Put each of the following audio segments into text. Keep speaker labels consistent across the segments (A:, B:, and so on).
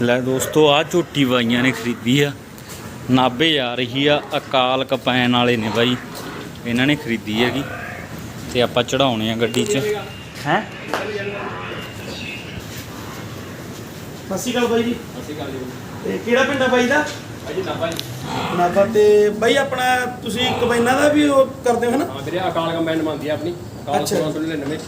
A: ਲੈ ਦੋਸਤੋ ਆ ਝੋਟੀ ਬਾਈਆਂ ਨੇ ਖਰੀਦੀ ਆ। ਨਾਬੇ ਆ ਰਹੀ ਆ ਅਕਾਲ ਕਪੈਨ ਵਾਲੇ ਨੇ ਬਾਈ। ਇਹਨਾਂ ਨੇ ਖਰੀਦੀ ਹੈਗੀ। ਤੇ ਆਪਾਂ ਚੜਾਉਣੇ ਆ ਗੱਡੀ 'ਚ। ਹੈ?
B: ਸਤਿ ਸ਼੍ਰੀ ਅਕਾਲ ਬਾਈ ਜੀ।
C: ਅਸੀਂ ਕਰ ਲਿਓ
B: ਤੇ ਕਿਹੜਾ ਪਿੰਡ ਆ ਬਾਈ ਦਾ?
C: ਅਜੀ ਨਾਪਾ ਜੀ।
B: ਨਾਗਾ ਤੇ ਬਾਈ ਆਪਣਾ ਤੁਸੀਂ ਕਬੈਨਾ ਦਾ ਵੀ ਉਹ ਕਰਦੇ ਹੋ ਹਨਾ
C: ਹਾਂ ਵੀਰੇ ਅਕਾਲ ਕੰਬਾਈਨ ਮੰਨਦੀ ਆ ਆਪਣੀ। ਅਕਾਲ
B: ਅੱਛਾ।
C: 1699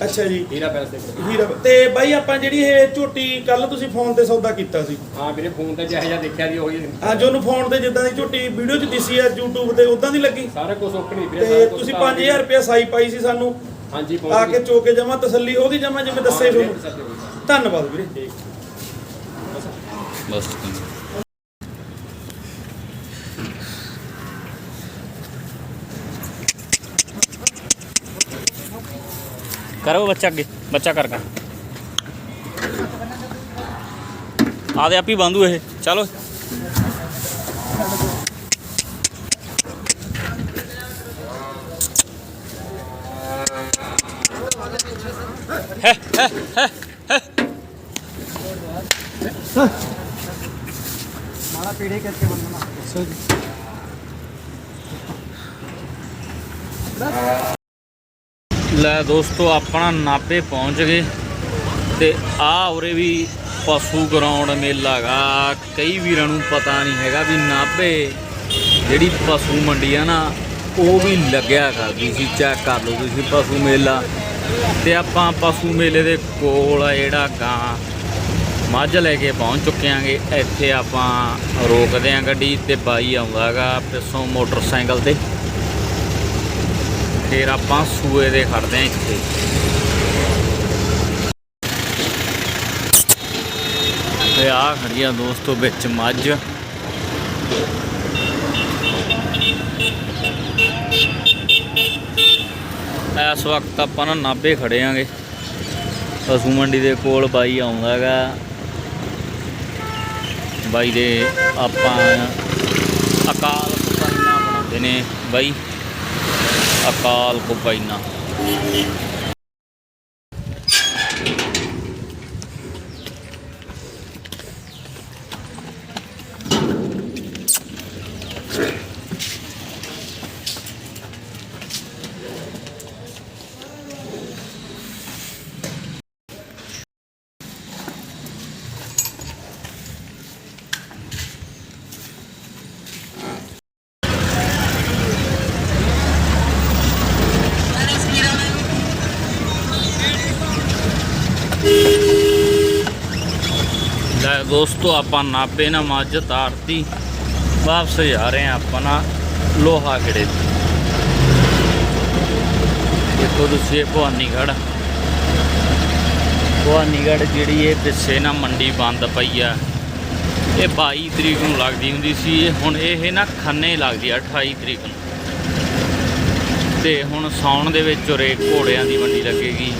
B: ਅੱਛਾ ਜੀ।
C: ਹੀਰਾ ਪੈਲਸ ਦੇ ਕੋਲ।
B: ਹੀਰਾ ਤੇ ਬਾਈ ਆਪਾਂ ਜਿਹੜੀ ਇਹ ਝੋਟੀ ਕੱਲ ਤੁਸੀਂ ਫੋਨ ਤੇ ਸੌਦਾ ਕੀਤਾ ਸੀ।
C: ਹਾਂ ਵੀਰੇ ਫੋਨ ਤੇ ਜਿਹੋ ਜਿਹਾ ਦੇਖਿਆ ਜੀ ਉਹੀ
B: ਅੱਜ ਉਹਨੂੰ ਫੋਨ ਤੇ ਜਿੱਦਾਂ ਦੀ ਝੋਟੀ ਵੀਡੀਓ 'ਚ ਦਿਸੀ ਆ YouTube ਤੇ ਉਦਾਂ ਦੀ ਲੱਗੀ।
C: ਸਾਰਾ ਕੁਝ ਓਕੇ ਨਹੀਂ ਵੀਰੇ
B: ਤੇ
C: ਸਾਰਾ ਕੁਛ
B: ਤੁਸੀਂ
C: ਤਾਂ
B: 5000 ਰੁਪਏ ਸਾਈ ਪਾਈ ਸੀ ਸਾਨੂੰ।
C: ਹਾਂਜੀ
B: ਆ
C: ਪਹੁੰਚ
B: ਕੇ ਚੋਕੇ ਜਮਾ ਤਸੱਲੀ ਉਹਦੀ ਜਮਾ ਜਿਵੇਂ ਦੱਸੇ ਤੁਹਾਨੂੰ। ਧੰਨਵਾਦ ਵੀਰੇ।
C: ਠੀਕ
A: ਬਸ। ਕਰੋ ਬੱਚਾ ਅੱਗੇ ਬੱਚਾ ਕਰ ਕਰ ਆਦੇ ਆਪੀ ਬੰਦੂ ਇਹ ਚਲੋ ਹੈ ਹੈ ਹੈ ਹੈ
B: ਮਾੜਾ ਪੀੜੇ ਕਰਕੇ ਬੰਨਣਾ
A: ਲੈ ਦੋਸਤੋ, ਆਪਣਾ ਨਾਪੇ ਪਹੁੰਚ ਗਏ ਤੇ ਆ ਉਰੇ ਵੀ ਪਸ਼ੂ ਗਰਾਉਂਡ ਮੇਲਾ ਗਾ ਕਈ ਵੀਰਾਂ ਨੂੰ ਪਤਾ ਨਹੀਂ ਹੈਗਾ ਵੀ ਨਾਭੇ ਜਿਹੜੀ ਪਸ਼ੂ ਮੰਡੀ ਆ ਨਾ, ਉਹ ਵੀ ਲੱਗਿਆ ਕਰਦੀ ਸੀ। ਚੈੱਕ ਕਰ ਲਓ ਤੁਸੀਂ ਪਸ਼ੂ ਮੇਲਾ। ਤੇ ਆਪਾਂ ਪਸ਼ੂ ਮੇਲੇ ਦੇ ਕੋਲ ਆ ਜਿਹੜਾ ਗਾਂ, ਮੱਝ ਲੈ ਕੇ ਪਹੁੰਚ ਚੁੱਕੇ ਆਂਗੇ। ਇੱਥੇ ਆਪਾਂ ਰੋਕਦੇ ਆਂ ਗੱਡੀ ਤੇ ਬਾਈ ਆਉਂਦਾਗਾ ਪਿੱਛੋਂ ਮੋਟਰਸਾਈਕਲ ਤੇ। ਫਿਰ ਆਪਾਂ ਸੂਏ ਦੇ ਖੜਦੇ ਆਂ ਇੱਥੇ। ਤੇ ਆ ਖੜੀ ਦੋਸਤੋ ਵਿੱਚ ਮੱਝ। ਇਸ ਵਕਤ ਆਪਾਂ ਨਾ ਨਾਭੇ ਖੜੇ ਆਂਗੇ। ਪਸ਼ੂ ਮੰਡੀ ਦੇ ਕੋਲ ਬਾਈ ਆਉਂਦਾ ਹੈਗਾ। ਬਾਈ ਦੇ ਆਪਾਂ ਅਕਾਲ ਕੁਪਾਈਨਾ ਬਣਾਉਂਦੇ ਨੇ ਬਾਈ। ਅਕਾਲ ਕੁਪਾਈਨਾ ਲੈ ਦੋਸਤੋ, ਆਪਾਂ ਨਾਭੇ ਨਾ ਮੱਝ ਤਾਰਤੀ ਵਾਪਸ ਜਾ ਰਹੇ ਆ ਆਪਾਂ ਨਾ ਲੋਹਾ ਖੜੇ ਦੇਖੋ ਤੁਸੀਂ ਇਹ ਭਵਾਨੀਗੜ੍ਹ। ਭਵਾਨੀਗੜ੍ਹ ਜਿਹੜੀ ਇਹ ਪਿੱਛੇ ਨਾ ਮੰਡੀ ਬੰਦ ਪਈ ਆ। ਇਹ 22 ਤਰੀਕ ਨੂੰ ਲੱਗਦੀ ਹੁੰਦੀ ਸੀ। ਹੁਣ ਇਹ ਨਾ ਖੰਨੇ ਲੱਗਦੀ ਆ 28 ਤਰੀਕ ਨੂੰ। ਤੇ ਹੁਣ ਸਾਉਣ ਦੇ ਵਿੱਚ ਉਰੇ ਘੋੜਿਆਂ ਦੀ ਮੰਡੀ ਲੱਗੇਗੀ।